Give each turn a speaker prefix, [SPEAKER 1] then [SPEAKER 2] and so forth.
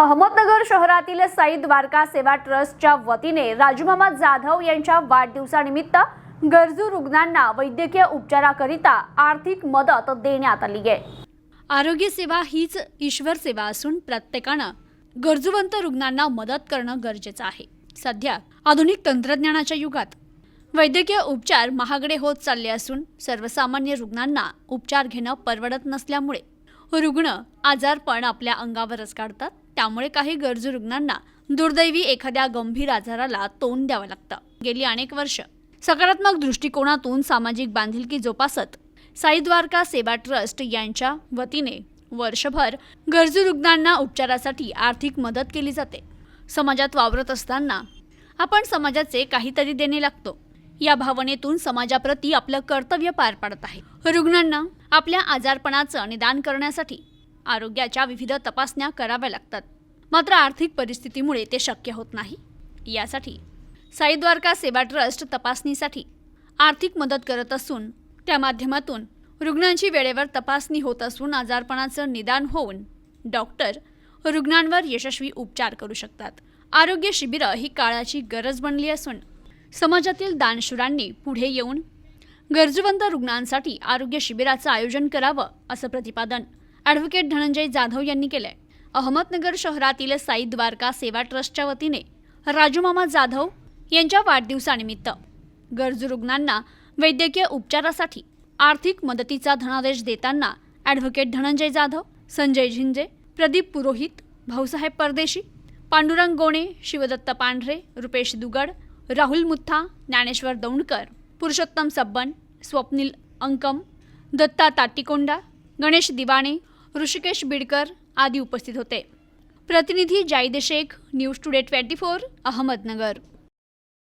[SPEAKER 1] अहमदनगर शहरातील साई द्वारका सेवा ट्रस्टच्या वतीने राजूमामा जाधव यांच्या वाढदिवसानिमित्त गरजू रुग्णांना वैद्यकीय उपचाराकरिता आर्थिक मदत देण्यात आली आहे.
[SPEAKER 2] आरोग्य सेवा हीच ईश्वर सेवा असून प्रत्येकानं गरजूवंत रुग्णांना मदत करणं गरजेचं आहे. सध्या आधुनिक तंत्रज्ञानाच्या युगात वैद्यकीय उपचार महागडे होत चालले असून सर्वसामान्य रुग्णांना उपचार घेणं परवडत नसल्यामुळे रुग्ण आजारपण आपल्या अंगावरच काढतात. त्यामुळे काही गरजू रुग्णांना दुर्दैवी एखाद्या गंभीर आजाराला तोंड द्यावं लागतं. गेली अनेक वर्ष सकारात्मक दृष्टिकोनातून सामाजिक बांधिलकी जोपासत साई द्वारका सेवा ट्रस्ट यांच्या वतीने वर्षभर गरजू रुग्णांना उपचारासाठी आर्थिक मदत केली जाते. समाजात वावरत असताना आपण समाजाचे काहीतरी देणे लागतो. या भावनेतून समाजाप्रती आपलं कर्तव्य पार पाडत आहे. रुग्णांना आपल्या आजारपणाचं निदान करण्यासाठी आरोग्याच्या विविध तपासण्या कराव्या लागतात. मात्र आर्थिक परिस्थितीमुळे ते शक्य होत नाही. यासाठी साई द्वारका सेवा ट्रस्ट तपासणीसाठी आर्थिक मदत करत असून त्या माध्यमातून रुग्णांची वेळेवर तपासणी होत असून आजारपणाचं निदान होऊन डॉक्टर रुग्णांवर यशस्वी उपचार करू शकतात. आरोग्य शिबिरं ही काळाची गरज बनली असून समाजातील दानशूरांनी पुढे येऊन गरजूवंत रुग्णांसाठी आरोग्य शिबिराचं आयोजन करावं असं प्रतिपादन ॲडव्होकेट धनंजय जाधव यांनी केलंय. अहमदनगर शहरातील साई द्वारका सेवा ट्रस्टच्या वतीने राजूमामा जाधव यांच्या वाढदिवसानिमित्त गरजू रुग्णांना वैद्यकीय उपचारासाठी आर्थिक मदतीचा धनादेश देताना ॲडव्होकेट धनंजय जाधव संजय झिंजे प्रदीप पुरोहित भाऊसाहेब परदेशी पांडुरंग गोणे शिवदत्त पांढरे रुपेश दुगड राहुल मुथ्था ज्ञानेश्वर दौंडकर पुरुषोत्तम सब्बन स्वप्नील अंकम दत्ता ताटीकोंडा गणेश दिवाणे ऋषिकेश बिडकर आदी उपस्थित होते. प्रतिनिधी Zaid Shaikh news today twenty four Ahmednagar.